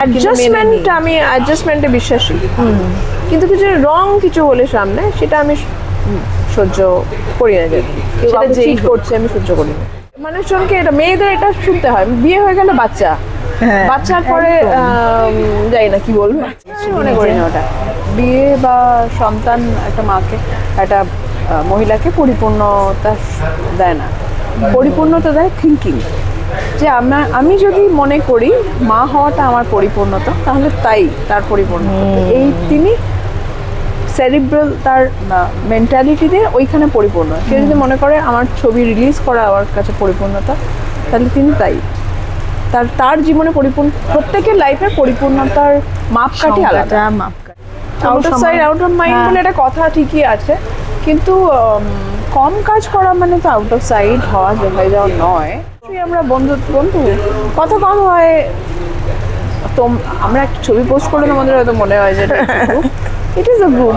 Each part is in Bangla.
অ্যাডজাস্টমেন্ট আমি অ্যাডজাস্টমেন্টে বিশ্বাসী কিন্তু কিছু রং কিছু হলে সামনে সেটা আমি সহ্য করি না যে সেটা চিট করছে আমি সহ্য করি না। মানুষজনকে এটা মেয়েদের এটা শুনতে হয়। বিয়ে হয়ে গেলে বাচ্চা। হ্যাঁ, বাচ্চার পরে জানি না কি বলব? মনে করি না ওটা। বিয়ে বা সন্তান একটা মাকে একটা মহিলাকে পরিপূর্ণতা দেয় না। পরিপূর্ণতা দেয় থিঙ্কিং যে আমার আমি যদি মনে করি মা হওয়াটা আমার পরিপূর্ণতা তাহলে তাই তার পরিপূর্ণতা। এই তিনি সেরিব্রাল তার মেন্টালিটি দিয়ে ওইখানে পরিপূর্ণ। সে যদি মনে করে আমার ছবি রিলিজ করা আমার কাছে পরিপূর্ণতা তাহলে তিনি তাই। তার তার জীবনে পরিপূর্ণ প্রত্যেকের লাইফে পরিপূর্ণতার মাপকাঠি আলাদা। মাপকাঠি। Out of side out of mind. বলে একটা কথা ঠিকই আছে। কিন্তু কম কাজ করা মানে তো আউট অফ সাইড হওয়া যে হয়ে যাওয়া নয়। আমরা বন্ধু বন্ধু? কথা কম হয়। তো আমরা একটা ছবি পোস্ট করলে আমাদের হয়তো মনে হয় যে it is a group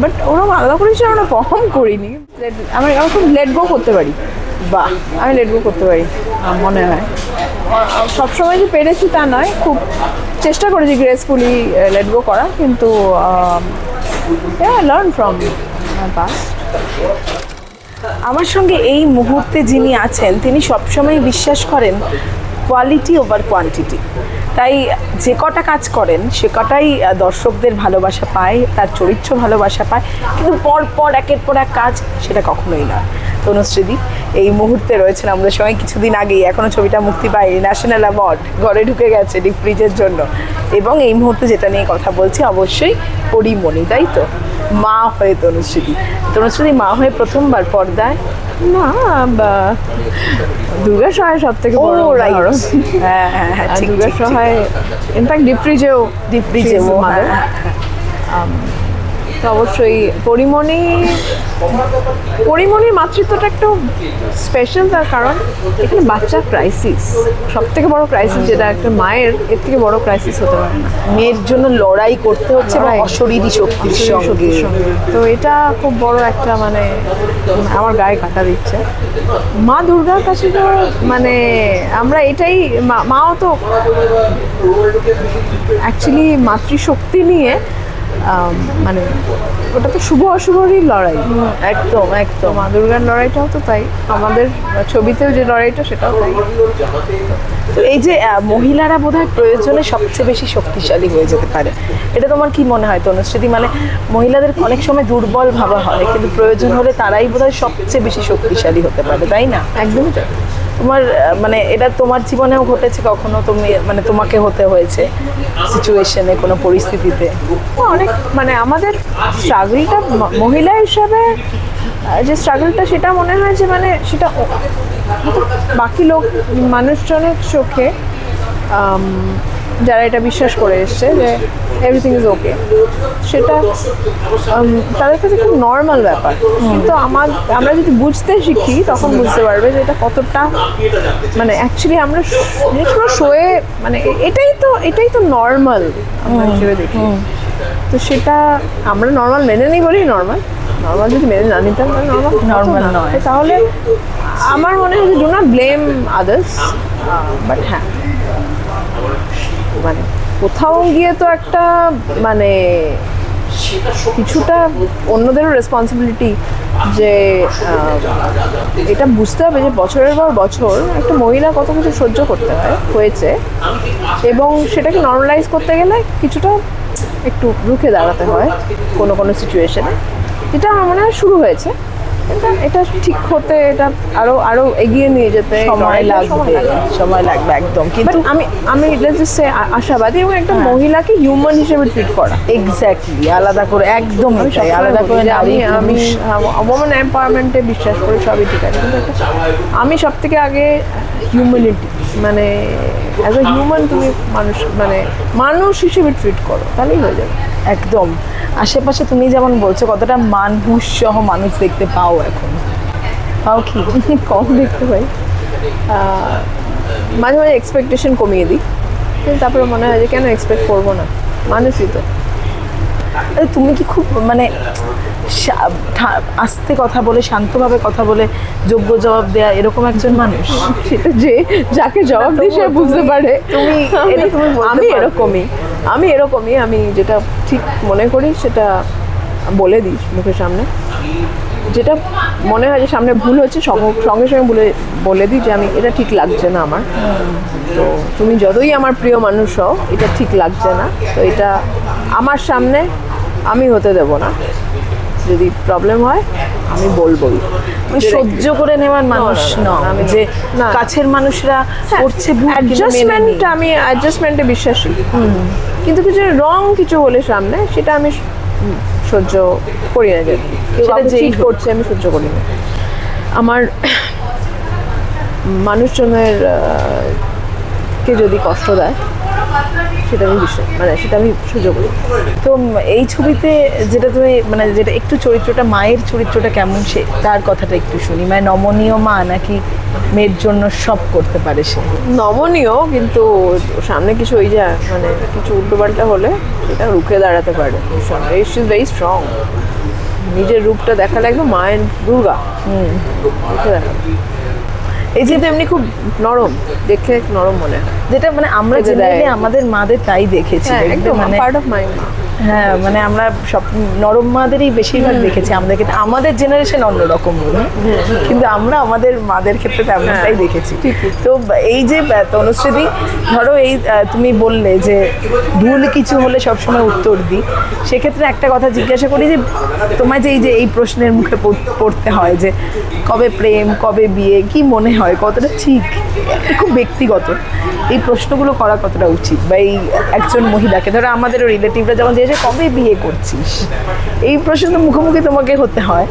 but ওরকম আলাদা করে হিসেবে আমরা কম করিনি। আমি আমি খুব লেট গো করতে পারি। বাহ, আমি লেট গো করতে পারি মনে হয়। সবসময় যে পেরেছি তা নয়, খুব চেষ্টা করেছি গ্রেসফুলি লেট গো করা, কিন্তু লার্ন ফ্রম মাই পাস্ট আমার সঙ্গে এই মুহূর্তে যিনি আছেন, তিনি সবসময় বিশ্বাস করেন কোয়ালিটি ওভার কোয়ান্টিটি তাই যে কটা কাজ করেন, সে কটাই দর্শকদের ভালোবাসা পায়, তার চরিত্র ভালোবাসা পায়, কিন্তু পর পর একের পর এক কাজ সেটা কখনোই নয়। তনুশ্রীদি, এই মুহূর্তে রয়েছেন আমাদের সঙ্গে কিছুদিন আগেই এখনও ছবিটা মুক্তি পায়নি। ন্যাশনাল অ্যাওয়ার্ড ঘরে ঢুকে গেছে ডিপ ফ্রিজের জন্য। এবং এই মুহূর্তে যেটা নিয়ে কথা বলছি, অবশ্যই পরিমণি, তাই তো? মা হয়ে তনুশ্রী। তনুশ্রী মা হয়ে প্রথমবার পর্দায়? না বা- দুর্গা সহায় সব থেকে বড় right. হ্যাঁ হ্যাঁ হ্যাঁ দুর্গা। সহায় ইনফ্যাক্ট ডিপ্রিজেও ডিপ্রিজেও হ্যাঁ, তো অবশ্যই পরিমণি পরিমণির মাতৃত্বটা একটু স্পেশাল তার কারণ এখানে বাচ্চা ক্রাইসিস সব থেকে বড় ক্রাইসিস যেটা একটা মায়ের এর থেকে বড় ক্রাইসিস হতে পারে না। মেয়ের জন্য লড়াই করতে হচ্ছে। অশরীরী শক্তির সঙ্গে। তো এটা খুব বড় একটা মানে আমার গায়ে কাটা দিচ্ছে। মা দুর্গার কাছে তো মানে আমরা এটাই মাও তো অ্যাকচুয়ালি মাতৃশক্তি নিয়ে মানে ওটা তো শুভ অশুভরই লড়াই। একদম একদম। মা দুর্গার লড়াইটাও তো তাই। আমাদের ছবিতেও যে লড়াইটা সেটাও তাই। তো এই যে মহিলারা বোধহয় প্রয়োজনে সবচেয়ে বেশি শক্তিশালী হয়ে যেতে পারে। এটা তোমার কি মনে হয় তনুশ্রী মানে মহিলাদের অনেক সময় দুর্বল ভাবা হয় কিন্তু প্রয়োজন হলে তারাই বোধহয় সবচেয়ে বেশি শক্তিশালী হতে পারে তাই না? একদমই তাই। তোমার মানে এটা তোমার জীবনেও ঘটেছে কখনো? তুমি মানে তোমাকে হতে হয়েছে সিচুয়েশনে কোনো পরিস্থিতিতে? অনেক মানে আমাদের স্ট্রাগলটা মহিলা হিসাবে যে স্ট্রাগলটা সেটা মনে হয় যে মানে সেটা বাকি লোক, মানুষজনের চোখে যারা এটা বিশ্বাস করে এসছে যে এভরিথিং ইজ ওকে সেটা তাদের কাছে খুব নর্মাল ব্যাপার। কিন্তু আমার আমরা যদি বুঝতে শিখি তখন বুঝতে পারবে যে এটা কতটা মানে অ্যাকচুয়ালি আমরা জিনিসগুলো শোয়ে মানে এটাই তো এটাই তো নর্মাল আমরা হিসেবে দেখি। তো সেটা আমরা নর্মাল মেনে নিই বলেই নর্মাল নর্মাল যদি মেনে না নিতাম তাহলে নর্মাল নর্মাল নয়। তাহলে আমার মনে হয় যে do not blame others but হ্যাঁ। মানে কোথাও গিয়ে তো একটা মানে কিছুটা অন্যদেরও রেসপন্সিবিলিটি যে এটা বুঝতে হবে যে বছরের পর বছর একটা মহিলা কত কিছু সহ্য করতে হয়, হয়েছে। এবং সেটাকে নর্মালাইজ করতে গেলে কিছুটা একটু রুখে দাঁড়াতে হয় কোনো কোনো সিচুয়েশনে এটা আমার শুরু হয়েছে। এটা এটা ঠিক হতে এটা আরও আরও এগিয়ে নিয়ে যেতে সময় লাগবে সময় লাগবে। একদম। কিন্তু আমি আমি say আশাবাদী এবং একটা মহিলাকে হিউম্যান হিসেবে ট্রিট করা। এক্স্যাক্টলি আলাদা করে একদম আলাদা করে আমি আমি ওমেন এম্পাওয়ারমেন্টে বিশ্বাস করি সবই ঠিক আছে। কিন্তু আমি সব থেকে আগে হিউম্যানিটি মানে অ্যাজ এ হিউম্যান তুমি মানুষ মানে মানুষ হিসেবে ট্রিট করো তাহলেই হয়ে যাবে। একদম। আশেপাশে তুমি যেমন বলছো কতটা মানুষ সহ মানুষ দেখতে পাও এখন। পাও কি? কম দেখতে পাই। মাঝে মাঝে এক্সপেকটেশন কমিয়ে দিই। তারপরে মনে হয় যে কেন এক্সপেক্ট করব না? মানুষই তো। তুমি কি খুব মানে আস্তে কথা বলে শান্তভাবে কথা বলে যোগ্য জবাব দেয়া এরকম একজন মানুষ। সেটা যে যাকে জবাব দিই সে বুঝতে পারে। তুমি আমি এরকমই। আমি এরকমই। আমি যেটা ঠিক মনে করি সেটা বলে দিই মুখের সামনে। যেটা মনে হয় যে সামনে ভুল হচ্ছে সঙ্গে সঙ্গে বলে বলে দিই যে আমি এটা ঠিক লাগছে না আমার। তো তুমি যতই আমার প্রিয় মানুষ হও এটা ঠিক লাগছে না। তো এটা আমার সামনে আমি হতে দেব না। যদি প্রবলেম হয় আমি বলবোই। তুমি সহ্য করে নেওয়ার মানুষ না, না, নও না, আমি যে কাছের মানুষরা করছে ভুল অ্যাডজাস্টমেন্ট আমি অ্যাডজাস্টমেন্টে বিশ্বাসী। কিন্তু কিছু রং কিছু হলে সামনে সেটা আমি সহ্য করি না যে কেউ সেটা হোক। করছে আমি সহ্য করি না। আমার মানুষজনের কে যদি কষ্ট দেয় সেটা আমি বিশ্বাস মানে সেটা আমি সহ্য করি। তো এই ছবিতে যেটা তুমি মানে যেটা একটু চরিত্রটা মায়ের চরিত্রটা কেমন সে তার কথাটা একটু শুনি। মানে নমনীয় মা নাকি মেয়ের জন্য সব করতে পারে সে? নমনীয় কিন্তু সামনে কিছু ওই যা মানে কিছু উল্টোপাল্টা হলে সেটা রুখে দাঁড়াতে পারে। ইজ ভেরি স্ট্রং নিজের রূপটা দেখালে একদম মায়ের দুর্গা। হুম। রুখে দেখাবে এই যেহেতু এমনি খুব নরম দেখে নরম মনে হয়। যেটা মানে আমরা। জেনারেলি আমাদের মাদের তাই দেখেছি। হ্যাঁ একদম পার্ট অফ মাই মা। হ্যাঁ মানে আমরা সব নরম মাদেরই বেশিরভাগ দেখেছি। আমাদেরকে আমাদের জেনারেশন অন্যরকম বলি কিন্তু আমরা আমাদের মাদের ক্ষেত্রে তেমনটাই হ্যাঁ, দেখেছি। তো এই যে আহ, তনুশ্রীদি ধরো এই তুমি বললে যে ভুল কিছু হলে সবসময় উত্তর দিই সেক্ষেত্রে একটা কথা জিজ্ঞাসা করি যে তোমায় যে এই যে এই প্রশ্নের মুখে পড়- পড়তে হয় যে কবে প্রেম কবে বিয়ে কি মনে হয় কতটা ঠিক? খুব ব্যক্তিগত। এই প্রশ্নগুলো করা কতটা উচিত? বা এই একজন মহিলাকে ধরো আমাদেরও রিলেটিভরা যেমন দিয়েছে কবে বিয়ে করছিস? এই প্রশ্ন মুখোমুখি তোমাকে হতে হয়।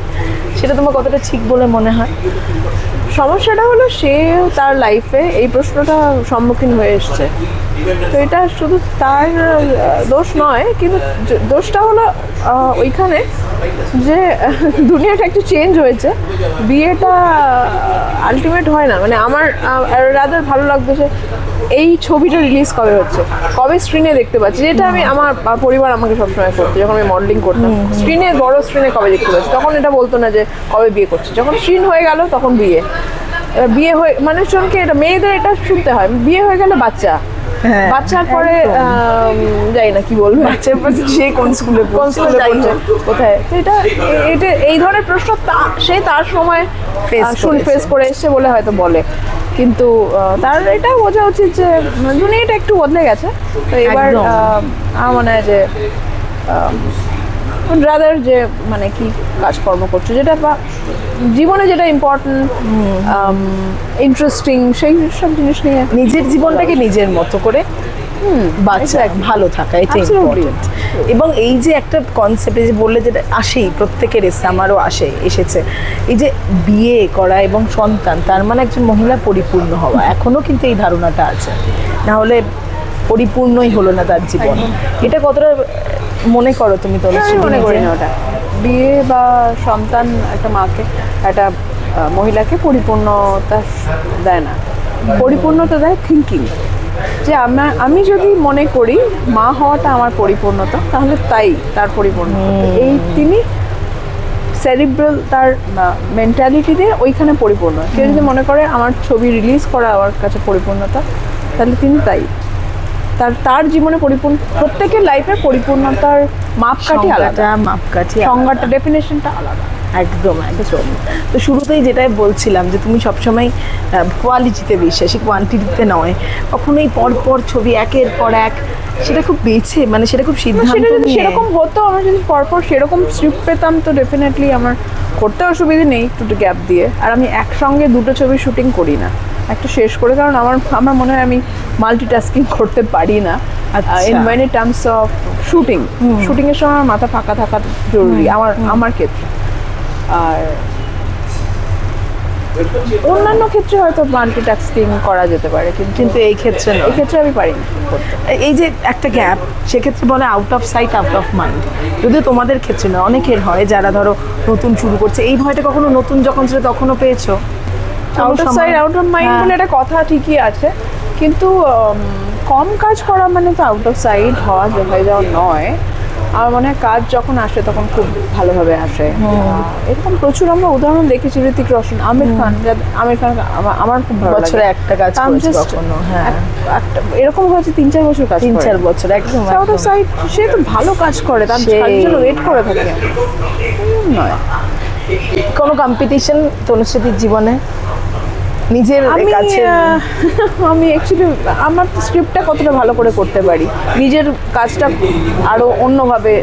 সেটা তোমার কতটা ঠিক বলে মনে হয়? সমস্যাটা হলো সে তার লাইফে এই প্রশ্নটা সম্মুখীন হয়ে এসছে। তো এটা শুধু তার দোষ নয় কিন্তু দোষটা হলো ওইখানে যে দুনিয়াটা একটু চেঞ্জ হয়েছে। বিয়েটা আলটিমেট হয় না। মানে আমার রাদার ভালো লাগতো যে এই ছবিটা রিলিজ কবে হচ্ছে। কবে স্ক্রিনে দেখতে পাচ্ছি। যেটা আমি আমার পরিবার আমাকে সবসময় করতো যখন আমি মডেলিং করতাম। স্ক্রিনে বড় স্ক্রিনে কবে দেখতে পাচ্ছি? তখন এটা বলতো না যে কবে বিয়ে করছে। যখন স্ক্রিন হয়ে গেল তখন বিয়ে। বিয়ে হয়ে মানুষজনকে এটা মেয়েদের এটা শুনতে হয়। বিয়ে হয়ে গেলে বাচ্চা। বাচ্চার পরে যাই না কি বলব। বাচ্চার পরে সে কোন স্কুলে কোন স্কুলে কোথায় তো এটা এটা এই ধরনের প্রশ্ন তা- সে তার সময় শুন ফেস করে এসছে বলে হয়তো বলে। কিন্তু তার এটা বোঝা উচিত যে উম, দুনিয়াটা একটু বদলে গেছে। তো এবার আমার মনে হয় যে রাদার যে মানে কি কাজকর্ম করছ যেটা বা জীবনে যেটা ইম্পর্টেন্ট ইন্টারেস্টিং সেই সব জিনিস নিয়ে নিজের জীবনটাকে নিজের মতো করে বাচ্চা ভালো থাকা এটা ইম্পর্টেন্ট এবং এই যে একটা কনসেপ্ট যে বললে যেটা আসেই প্রত্যেকের এসে আমারও আসে এসেছে। এই যে বিয়ে করা এবং সন্তান তার মানে একজন মহিলা পরিপূর্ণ হওয়া এখনও কিন্তু এই ধারণাটা আছে। না হলে পরিপূর্ণই হলো না তার জীবন। এটা কতটা মনে করো তুমি তো মনে করি না ওটা। বিয়ে বা সন্তান একটা মাকে একটা মহিলাকে পরিপূর্ণতা দেয় না। পরিপূর্ণতা দেয় থিঙ্কিং যে আমার আমি যদি মনে করি মা হওয়াটা আমার পরিপূর্ণতা তাহলে তাই তার পরিপূর্ণতা। এই তিনি সেরিব্রাল তার মেন্টালিটি দিয়ে ওইখানে পরিপূর্ণ। কেউ যদি মনে করে আমার ছবি রিলিজ করা আমার কাছে পরিপূর্ণতা তাহলে তিনি তাই। তার তার জীবনে পরিপূর্ণ প্রত্যেকের লাইফে পরিপূর্ণতার মাপকাঠি আলাদা। মাপকাঠি। সংজ্ঞাটা ডেফিনেশনটা আলাদা। একদম একদম। তো শুরুতেই যেটাই বলছিলাম যে তুমি সবসময় কোয়ালিটিতে বিশ্বাসী কোয়ান্টিটিতে নয়। কখনোই পর পর ছবি একের পর এক সেটা খুব বেছে মানে সেটা খুব সিদ্ধান্ত সেরকম হতো আমার যদি পরপর সেরকম স্ক্রিপ্ট পেতাম তো ডেফিনেটলি আমার করতে অসুবিধে নেই একটু গ্যাপ দিয়ে। আর আমি একসঙ্গে দুটো ছবি শুটিং করি না। একটা শেষ করে কারণ আমার আমার মনে হয় আমি মাল্টিটাস্কিং করতে পারি না। In many terms of shooting শুটিংয়ের সময় আমার মাথা ফাঁকা থাকা জরুরি আমার আমার ক্ষেত্রে। আর অন্যান্য ক্ষেত্রে হয়তো মাল্টিটাস্কিং করা যেতে পারে কিন্তু এই ক্ষেত্রে এই ক্ষেত্রে আমি পারি এই যে একটা গ্যাপ সেক্ষেত্রে বলে out of sight out of mind যদিও তোমাদের ক্ষেত্রে নয় অনেকের হয় যারা ধরো নতুন শুরু করছে। এই ভয়টা কখনো নতুন যখন ছিল তখনও পেয়েছ? Out of side out of mind. বলে একটা কথা ঠিকই আছে। কিন্তু কম কাজ করা মানে তো আউট অফ সাইড হওয়া হয়ে যাওয়া নয়। আমার মনে হয় কাজ যখন আসে তখন খুব ভালোভাবে আসে। এরকম প্রচুর আমরা উদাহরণ দেখেছি ঋতিক রোশন আমির খান আমির খান আমার- খুব ভালো লাগে। বছরে একটা কাজ করেছে কখনো, হ্যাঁ। একটা- এরকম হয়েছে তিন চার বছর কাজ তিন। চার বছর একদম আউট অফ সাইড সে তো ভালো কাজ করে তার জন্য ওয়েট করে থাকে। নয় কোনো কম্পিটিশন তনুশ্রীতির জীবনে? নিজের আমি কাছে আমি অ্যাকচুয়ালি আমার স্ক্রিপ্টটা কতটা ভালো করে করতে পারি। নিজের কাজটা আরও অন্যভাবে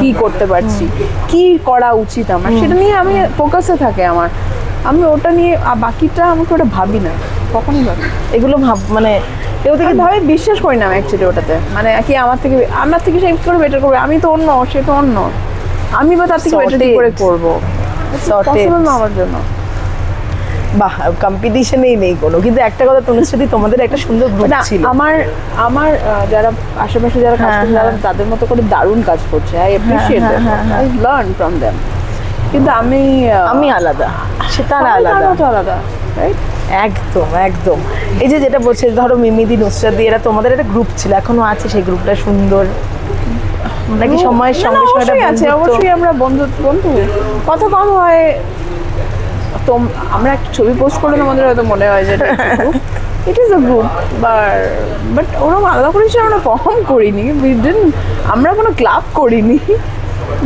কি করতে পারছি কি করা উচিত আমার সেটা নিয়ে আমি ফোকাসে থাকে আমার। আমি ওটা নিয়ে বাকিটা আমাকে ওটা ভাবি না। কখনই ভাবি এগুলো ভাব মানে এগুলো থেকে ভাবে বিশ্বাস করি না অ্যাকচুয়ালি ওটাতে। মানে কি আমার থেকে আমার থেকে সে করে বেটার করবে আমি তো অন্য সে তো অন্য। আমি বা তার থেকে বেটার করে করব. পসিবল না আমার জন্য। বাহ কম্পিটিশনেই নেই কোনো। কিন্তু একটা কথা তনুশ্রী তোমাদের একটা সুন্দর গ্রুপ ছিল। আমার আমার যারা আশেপাশে যারা কাজ করছে যারা। তাদের মতো করে দারুণ কাজ করছে। I appreciate I learn from them কিন্তু আমি আমি আলাদা। সে তারা আলাদা আলাদা রাইট একদম একদম। এই যে যেটা বলছে ধরো মিমিদি নুসরাদি এরা তোমাদের একটা গ্রুপ ছিল এখনও আছে সেই গ্রুপটা সুন্দর? নাকি সময়ের সঙ্গে সঙ্গে আছে অবশ্যই আমরা বন্ধু বন্ধু। কথা কম হয় তো আমরা ছবি পোস্ট করলে তোমাদের হয়তো মনে হয় যে it is a group but ওরকম আলাদা করে আমরা পারফর্ম করিনি. উই ডিন আমরা কোনো ক্লাব করিনি।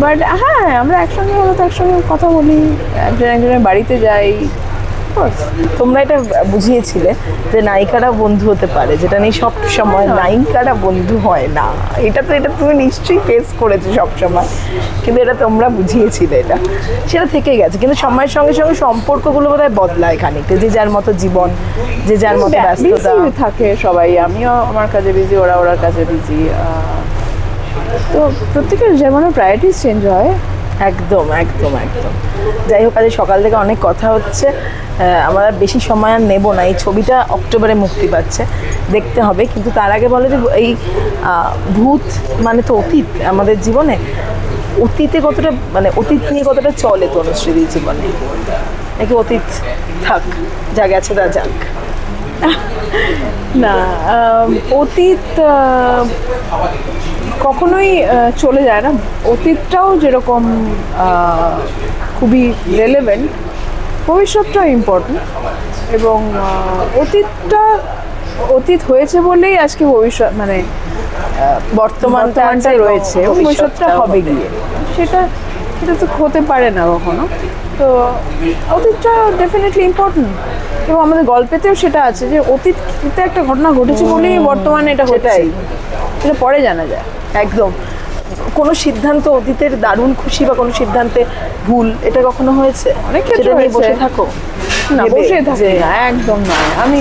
বাট হ্যাঁ আমরা একসঙ্গে হয়তো একসঙ্গে কথা বলি, একজন একজনের বাড়িতে যাই। Course. তোমরা এটা বুঝিয়েছিলে যে নায়িকারা বন্ধু হতে পারে যেটা নিয়ে সব সময় নায়িকারা বন্ধু হয় না। এটা তো এটা তুমি নিশ্চয়ই ফেস করেছ সব সময়। কিন্তু এটা তোমরা বুঝিয়েছিলে এটা। সেটা থেকে গেছে। কিন্তু সময়ের সঙ্গে সঙ্গে সম্পর্কগুলো বোধহয় বদলায় খানিকটা। যে যার মতো জীবন যে যার মতো ব্যস্ততা। থাকে সবাই। আমিও আমার কাজে বিজি ওরা ওরার কাজে বিজি তো প্রত্যেকের যেমন প্রায়োরিটিস চেঞ্জ হয়। একদম একদম একদম। যাই হোক আজ সকাল থেকে অনেক কথা হচ্ছে। আমরা বেশি সময় আর নেব না। এই ছবিটা অক্টোবরে মুক্তি পাচ্ছে। দেখতে হবে। কিন্তু তার আগে বলে যে, এই ভূত মানে তো অতীত আমাদের জীবনে। অতীতে কতটা মানে অতীত নিয়ে কতটা চলে তনুশ্রীর জীবনে? নাকি অতীত থাক, যা গেছে তা যাক। না অতীত কখনোই চলে যায় না। অতীতটাও যেরকম খুবই রেলেভেন্ট ভবিষ্যৎটাও ইম্পর্টেন্ট এবং অতীতটা অতীত হয়েছে বলেই আজকে ভবিষ্যৎ মানে বর্তমানটা রয়েছে ভবিষ্যৎটা হবে গিয়ে। সেটা সেটা তো হতে পারে না কখনো। তো অতীতটা ডেফিনেটলি ইম্পর্টেন্ট এবং আমাদের গল্পেতেও সেটা আছে যে অতীতে একটা ঘটনা ঘটেছে বলেই বর্তমানে এটা হচ্ছে। সেটাই। সেটা পরে জানা যায়। একদম। কোনো সিদ্ধান্ত অতীতের দারুণ খুশি বা কোনো সিদ্ধান্তে ভুল এটা কখনো হয়েছে? অনেক ক্ষেত্রে বসে থাকো। না বসে থাকি। না একদম নয় আমি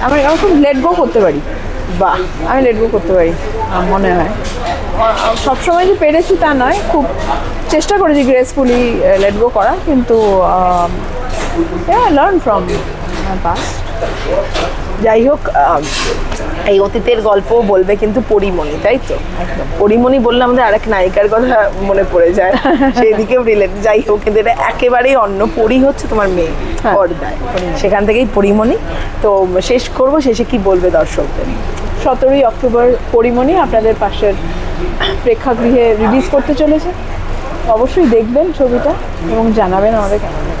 আমি আমি খুব লেট গো করতে পারি। বাহ। আমি লেট গো করতে পারি মনে হয়। সবসময় যে পেরেছি তা নয় খুব চেষ্টা করেছি গ্রেসফুলি লেট গো করা কিন্তু লার্ন ফ্রম মাই পাস্ট যাই হোক এই অতীতের গল্প বলবে কিন্তু পরিমণি তাই তো? পরিমণি বললে আমাদের আরেক নায়িকার কথা মনে পড়ে যায়। সেই দিকেও রিলেট যাই হোক কিন্তু এটা একেবারেই অন্য পরি হচ্ছে তোমার মেয়ে হ্যাঁ, পর্দায়। সেখান থেকেই পরিমণি। তো শেষ করব শেষে কি বলবে দর্শকদের? সতেরোই অক্টোবর পরিমণি আপনাদের পাশের প্রেক্ষাগৃহে রিলিজ করতে চলেছে। অবশ্যই দেখবেন ছবিটা এবং জানাবেন আমাদের কেমন।